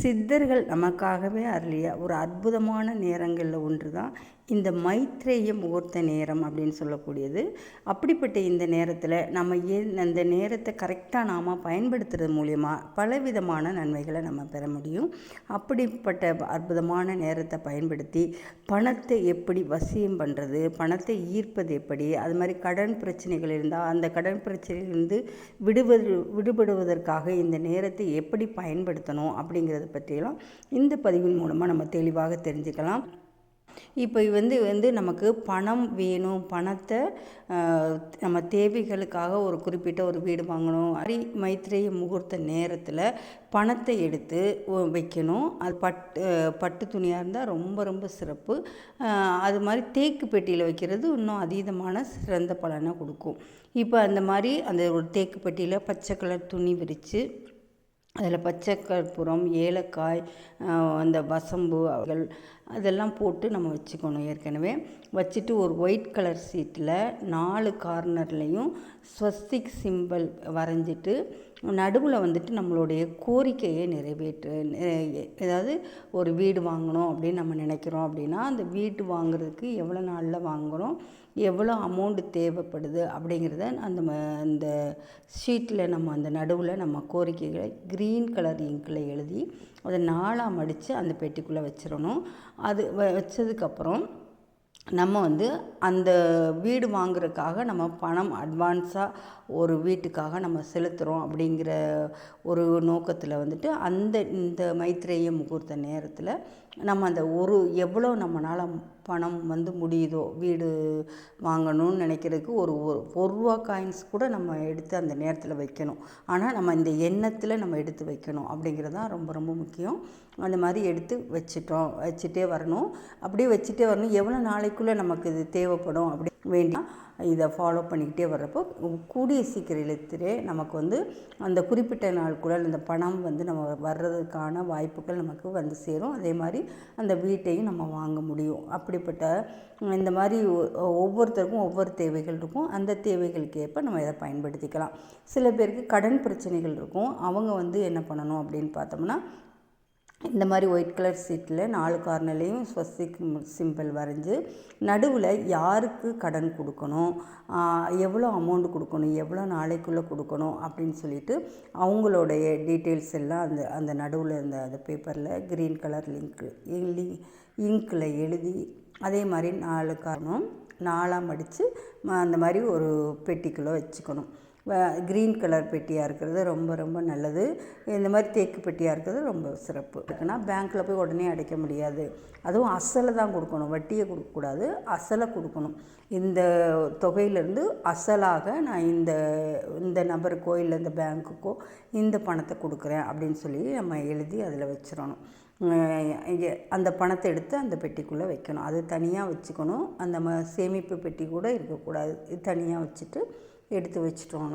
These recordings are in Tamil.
சித்தர்கள் நமக்காகவே அருளிய ஒரு அற்புதமான நேரங்களில் ஒன்று தான் இந்த மைத்ரேய முகூர்த்த நேரம் அப்படின்னு சொல்லக்கூடியது. அப்படிப்பட்ட இந்த நேரத்தில் நம்ம ஏன் அந்த நேரத்தை கரெக்டாக நாம் பயன்படுத்துறது மூலயமா பலவிதமான நன்மைகளை நம்ம பெற முடியும். அப்படிப்பட்ட அற்புதமான நேரத்தை பயன்படுத்தி பணத்தை எப்படி வசியம் பண்ணுறது பணத்தை ஈர்ப்பது எப்படி அது மாதிரி கடன் பிரச்சனைகள் இருந்தால் அந்த கடன் பிரச்சனையிலிருந்து விடுவது விடுபடுவதற்காக இந்த நேரத்தை எப்படி பயன்படுத்தணும் அப்படிங்கிறத பற்றியெல்லாம் இந்த பதிவின் மூலமாக நம்ம தெளிவாக தெரிஞ்சுக்கலாம். இப்போ வந்து வந்து நமக்கு பணம் வேணும். பணத்தை நம்ம தேவைகளுக்காக ஒரு குறிப்பிட்ட ஒரு வீடு வாங்கணும். அரி மைத்திரைய முகூர்த்த நேரத்தில் பணத்தை எடுத்து வைக்கணும். அது பட்டு பட்டு துணியாக இருந்தால் ரொம்ப ரொம்ப சிறப்பு. அது மாதிரி தேக்கு பெட்டியில் வைக்கிறது இன்னும் அதீதமான சிறந்த பலனை கொடுக்கும். இப்போ அந்த மாதிரி அந்த ஒரு தேக்கு பெட்டியில் பச்சை கலர் துணி விரித்து அதில் பச்சை கற்பூரம் ஏலக்காய் அந்த வசம்பு அவர்கள் அதெல்லாம் போட்டு நம்ம வச்சுக்கணும். ஏற்கனவே வச்சுட்டு ஒரு ஒயிட் கலர் சீட்டில் நாலு கார்னர்லேயும் ஸ்வஸ்திக் சிம்பிள் வரைஞ்சிட்டு நடுவில் வந்துட்டு நம்மளுடைய கோரிக்கையை நிறைவேற்று ஏதாவது ஒரு வீடு வாங்கணும் அப்படின்னு நம்ம நினைக்கிறோம் அப்படின்னா அந்த வீடு வாங்குறதுக்கு எவ்வளோ நாளில் வாங்குகிறோம் எவ்வளோ அமௌண்ட்டு தேவைப்படுது அப்படிங்கிறத அந்த அந்த ஷீட்டில் நம்ம அந்த நடுவில் நம்ம கோரிக்கைகளை க்ரீன் கலர் இங்கில் எழுதி அதை நாளாக மடித்து அந்த பெட்டிக்குள்ளே வச்சிடணும். அது வச்சதுக்கப்புறம் நம்ம வந்து அந்த வீடு வாங்குறதுக்காக நம்ம பணம் அட்வான்ஸாக ஒரு வீட்டுக்காக நம்ம செலுத்துகிறோம் அப்படிங்கிற ஒரு நோக்கத்தில் வந்துட்டு அந்த இந்த மைத்ரேய முகூர்த்த நேரத்தில் நம்ம அந்த ஒரு எவ்வளோ நம்மளால் பணம் வந்து முடியுதோ வீடு வாங்கணும்னு நினைக்கிறதுக்கு ஒரு ஒரு ரூபா காயின்ஸ் கூட நம்ம எடுத்து அந்த நேரத்தில் வைக்கணும். ஆனால் நம்ம இந்த எண்ணத்தில் நம்ம எடுத்து வைக்கணும் அப்படிங்கிறது தான் ரொம்ப ரொம்ப முக்கியம். அந்த மாதிரி எடுத்து வச்சிட்டோம் வச்சுட்டே வரணும். அப்படியே வச்சுட்டே வரணும். எவ்வளோ நாளைக்குள்ளே நமக்கு இது தேவைப்படும் அப்படி வேண்டி இதை ஃபாலோ பண்ணிக்கிட்டே வர்றப்போ கூடிய சீக்கிரத்திலே நமக்கு வந்து அந்த குறிப்பிட்ட நாளுக்குள்ள அந்த பணம் வந்து நம்ம வர்றதுக்கான வாய்ப்புகள் நமக்கு வந்து சேரும். அதே மாதிரி அந்த வீட்டையும் நம்ம வாங்க முடியும். அப்படிப்பட்ட இந்த மாதிரி ஒவ்வொருத்தருக்கும் ஒவ்வொரு தேவைகள் இருக்கும். அந்த தேவைகளுக்கு ஏற்ப நம்ம இதை பயன்படுத்திக்கலாம். சில பேருக்கு கடன் பிரச்சனைகள் இருக்கும். அவங்க வந்து என்ன பண்ணணும் அப்படின்னு பார்த்தோம்னா இந்த மாதிரி ஒயிட் கலர் சீட்டில் நாலு கார்னர்லேயும் ஸ்வஸ்திக் சிம்பிள் வரைஞ்சி நடுவில் யாருக்கு கடன் கொடுக்கணும்? எவ்வளோ அமௌண்ட் கொடுக்கணும்? எவ்வளோ நாளைக்குள்ளே கொடுக்கணும்? அப்படின்னு சொல்லிட்டு அவங்களுடைய டீட்டெயில்ஸ் எல்லாம் அந்த அந்த நடுவில் இருந்த அந்த பேப்பரில் க்ரீன் கலர் லிங்க் இங்கில் எழுதி அதே மாதிரி நாலு காரணம் நாலாக மடித்து அந்த மாதிரி ஒரு பெட்டிக்குள்ளே வச்சுக்கணும். க்ரீன் கலர் பெட்டியாக இருக்கிறது ரொம்ப ரொம்ப நல்லது. இந்த மாதிரி தேக்கு பெட்டியாக இருக்கிறது ரொம்ப சிறப்பு. இருக்குன்னா பேங்க்கில் போய் உடனே அடைக்க முடியாது. அதுவும் அசலை தான் கொடுக்கணும். வட்டியை கொடுக்கக்கூடாது அசலை கொடுக்கணும். இந்த தொகையிலேருந்து அசலாக நான் இந்த இந்த நபருக்கோ இல்லை இந்த பேங்க்குக்கோ இந்த பணத்தை கொடுக்குறேன் அப்படின்னு சொல்லி நம்ம எழுதி அதில் வச்சிடணும். அந்த பணத்தை எடுத்து அந்த பெட்டிக்குள்ளே வைக்கணும். அது தனியாக வச்சுக்கணும். அந்த ம சேமிப்பு பெட்டி கூட இருக்கக்கூடாது. தனியாக வச்சுட்டு எடுத்து வச்சிட்டோம்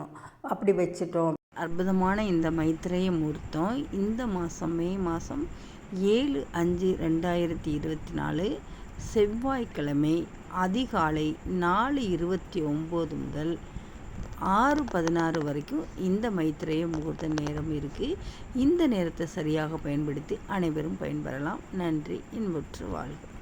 அப்படி வச்சிட்டோம். அற்புதமான இந்த மைத்திரைய முகூர்த்தம். இந்த மாதம் மே மாதம் ஏழு அஞ்சு ரெண்டாயிரத்தி இருபத்தி நாலு செவ்வாய்க்கிழமை அதிகாலை நாலு இருபத்தி ஒம்பது முதல் ஆறு பதினாறு வரைக்கும் இந்த மைத்திரைய முகூர்த்த நேரம் இருக்குது இந்த நேரத்தை சரியாக பயன்படுத்தி அனைவரும் பயன்பெறலாம். நன்றி. இன்புற்று வாழ்க.